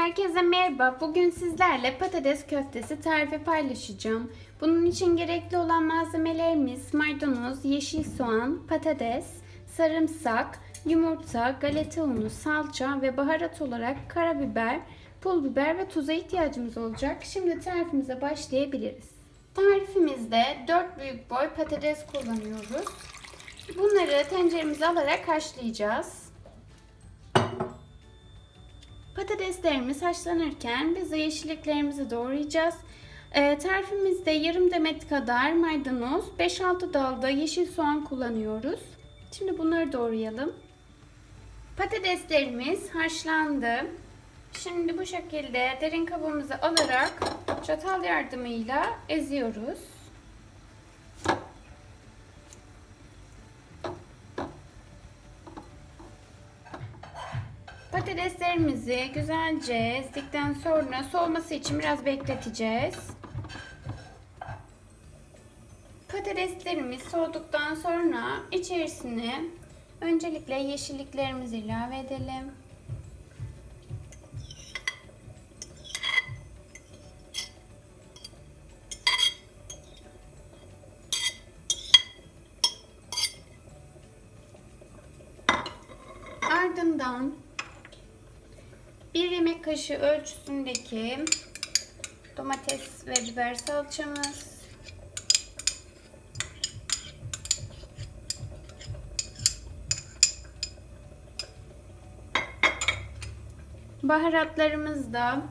Herkese merhaba. Bugün sizlerle patates köftesi tarifi paylaşacağım. Bunun için gerekli olan malzemelerimiz maydanoz, yeşil soğan, patates, sarımsak, yumurta, galeta unu, salça ve baharat olarak karabiber, pul biber ve tuza ihtiyacımız olacak. Şimdi tarifimize başlayabiliriz. Tarifimizde 4 büyük boy patates kullanıyoruz. Bunları tenceremize alarak haşlayacağız. Patateslerimiz haşlanırken biz de yeşilliklerimizi doğrayacağız. Ee, tarifimizde yarım demet kadar maydanoz, 5-6 dalda yeşil soğan kullanıyoruz. Şimdi bunları doğrayalım. Patateslerimiz haşlandı. Şimdi bu şekilde derin kabımızı alarak çatal yardımıyla eziyoruz. Patateslerimizi güzelce ezdikten sonra soğuması için biraz bekleteceğiz. Patateslerimiz soğuduktan sonra içerisine öncelikle yeşilliklerimizi ilave edelim. Ardından yemek kaşığı ölçüsündeki domates ve biber salçamız. Baharatlarımız da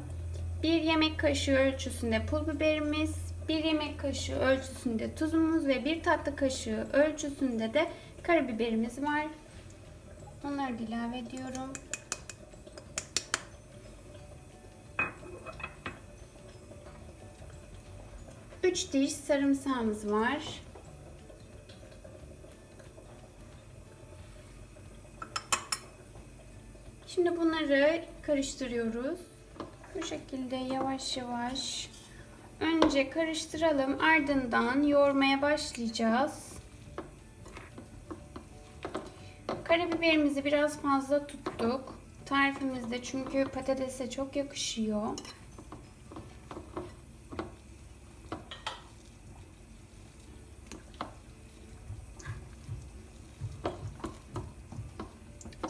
bir yemek kaşığı ölçüsünde pul biberimiz, bir yemek kaşığı ölçüsünde tuzumuz ve bir tatlı kaşığı ölçüsünde de karabiberimiz var. Onları da ilave ediyorum. Üç diş sarımsağımız var. Şimdi bunları karıştırıyoruz. Bu şekilde yavaş yavaş önce karıştıralım. Ardından yoğurmaya başlayacağız. Karabiberimizi biraz fazla tuttuk. Tarifimizde çünkü patatese çok yakışıyor.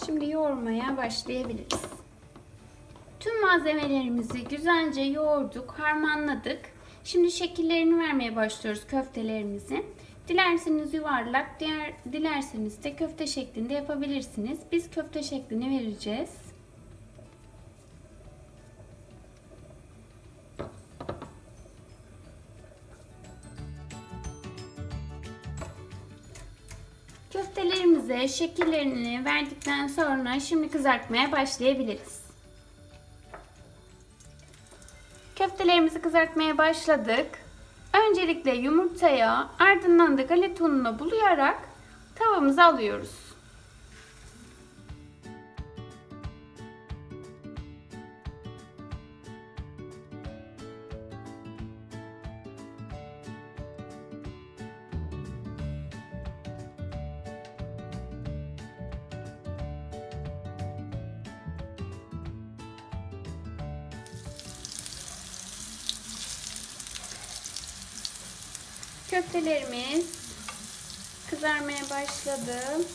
Şimdi yoğurmaya başlayabiliriz. Tüm malzemelerimizi güzelce yoğurduk, harmanladık. Şimdi şekillerini vermeye başlıyoruz köftelerimizin. Dilerseniz yuvarlak, diğer dilerseniz de köfte şeklinde yapabilirsiniz. Biz köfte şeklini vereceğiz. Köftelerimize şekillerini verdikten sonra şimdi kızartmaya başlayabiliriz. Köftelerimizi kızartmaya başladık. Öncelikle yumurtaya ardından da galeta ununa bulayarak tavamıza alıyoruz. Köftelerimiz kızarmaya başladı.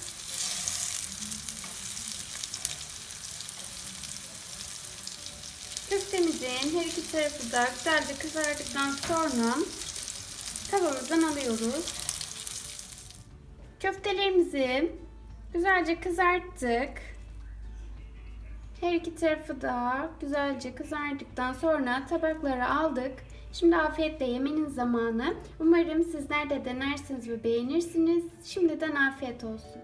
Köftemizin her iki tarafı da güzelce kızardıktan sonra tavamızdan alıyoruz. Köftelerimizi güzelce kızarttık. Her iki tarafı da güzelce kızardıktan sonra tabaklara aldık. Şimdi afiyetle yemenin zamanı. Umarım sizler de denersiniz ve beğenirsiniz. Şimdiden afiyet olsun.